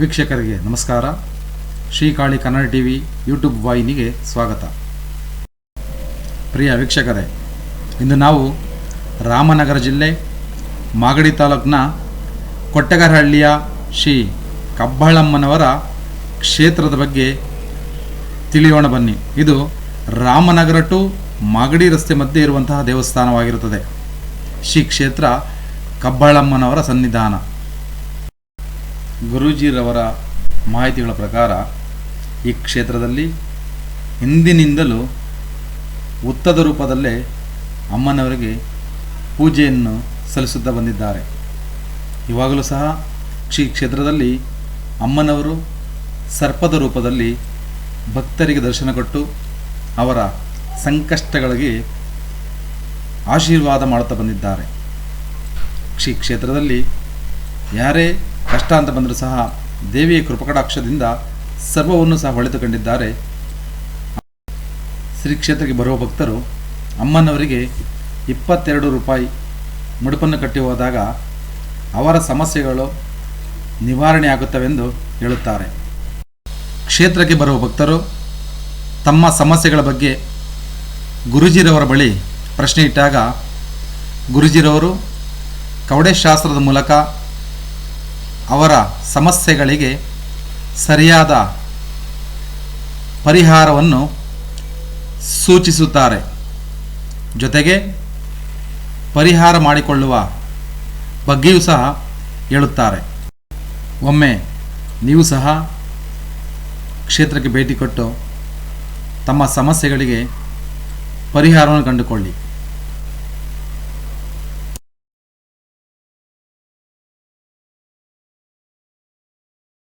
ವೀಕ್ಷಕರಿಗೆ ನಮಸ್ಕಾರ. Srikali Kannada T V YouTube ವಾಹಿನಿಗೆ ಸ್ವಾಗತ. ಪ್ರಿಯ ವೀಕ್ಷಕರೇ, ಇಂದು ನಾವು ರಾಮನಗರ ಜಿಲ್ಲೆ ಮಾಗಡಿ ತಾಲೂಕಿನ ಕೊಟ್ಟಗರಹಳ್ಳಿಯ ಶ್ರೀ ಕಬ್ಬಾಳಮ್ಮನವರ ಕ್ಷೇತ್ರದ ಬಗ್ಗೆ ತಿಳಿಯೋಣ ಬನ್ನಿ. ಇದು ರಾಮನಗರ ಟು ಮಾಗಡಿ ರಸ್ತೆ ಮಧ್ಯೆ ಇರುವಂತಹ ದೇವಸ್ಥಾನವಾಗಿರುತ್ತದೆ. ಶ್ರೀ ಕ್ಷೇತ್ರ ಕಬ್ಬಾಳಮ್ಮನವರ ಸನ್ನಿಧಾನ. ಗುರೂಜಿರವರ ಮಾಹಿತಿಗಳ ಪ್ರಕಾರ, ಈ ಕ್ಷೇತ್ರದಲ್ಲಿ ಹಿಂದಿನಿಂದಲೂ ಉತ್ತದ ರೂಪದಲ್ಲೇ ಅಮ್ಮನವರಿಗೆ ಪೂಜೆಯನ್ನು ಸಲ್ಲಿಸುತ್ತಾ ಬಂದಿದ್ದಾರೆ. ಇವಾಗಲೂ ಸಹ ಶ್ರೀ ಕ್ಷೇತ್ರದಲ್ಲಿ ಅಮ್ಮನವರು ಸರ್ಪದ ರೂಪದಲ್ಲಿ ಭಕ್ತರಿಗೆ ದರ್ಶನ ಕೊಟ್ಟು ಅವರ ಸಂಕಷ್ಟಗಳಿಗೆ ಆಶೀರ್ವಾದ ಮಾಡುತ್ತಾ ಬಂದಿದ್ದಾರೆ. ಶ್ರೀ ಕ್ಷೇತ್ರದಲ್ಲಿ ಯಾರೇ ಕಷ್ಟ ಅಂತ ಬಂದರೂ ಸಹ ದೇವಿಯ ಕೃಪಕಟಾಕ್ಷದಿಂದ ಸರ್ವವನ್ನು ಸಹ ಹೊಳೆದುಕೊಂಡಿದ್ದಾರೆ. ಶ್ರೀ ಕ್ಷೇತ್ರಕ್ಕೆ ಬರುವ ಭಕ್ತರು ಅಮ್ಮನವರಿಗೆ ಇಪ್ಪತ್ತೆರಡು ರೂಪಾಯಿ ಮುಡುಪನ್ನು ಕಟ್ಟಿ ಹೋದಾಗ ಅವರ ಸಮಸ್ಯೆಗಳು ನಿವಾರಣೆ ಆಗುತ್ತವೆಂದು ಹೇಳುತ್ತಾರೆ. ಕ್ಷೇತ್ರಕ್ಕೆ ಬರುವ ಭಕ್ತರು ತಮ್ಮ ಸಮಸ್ಯೆಗಳ ಬಗ್ಗೆ ಗುರುಜಿರವರ ಬಳಿ ಪ್ರಶ್ನೆ ಇಟ್ಟಾಗ, ಗುರುಜಿರವರು ಕವಡೆ ಶಾಸ್ತ್ರದ ಮೂಲಕ ಅವರ ಸಮಸ್ಯೆಗಳಿಗೆ ಸರಿಯಾದ ಪರಿಹಾರವನ್ನು ಸೂಚಿಸುತ್ತಾರೆ. ಜೊತೆಗೆ ಪರಿಹಾರ ಮಾಡಿಕೊಳ್ಳುವ ಬಗ್ಗೆಯೂ ಸಹ ಹೇಳುತ್ತಾರೆ. ಒಮ್ಮೆ ನೀವು ಸಹ ಕ್ಷೇತ್ರಕ್ಕೆ ಭೇಟಿ ಕೊಟ್ಟು ತಮ್ಮ ಸಮಸ್ಯೆಗಳಿಗೆ ಪರಿಹಾರವನ್ನು ಕಂಡುಕೊಳ್ಳಿ.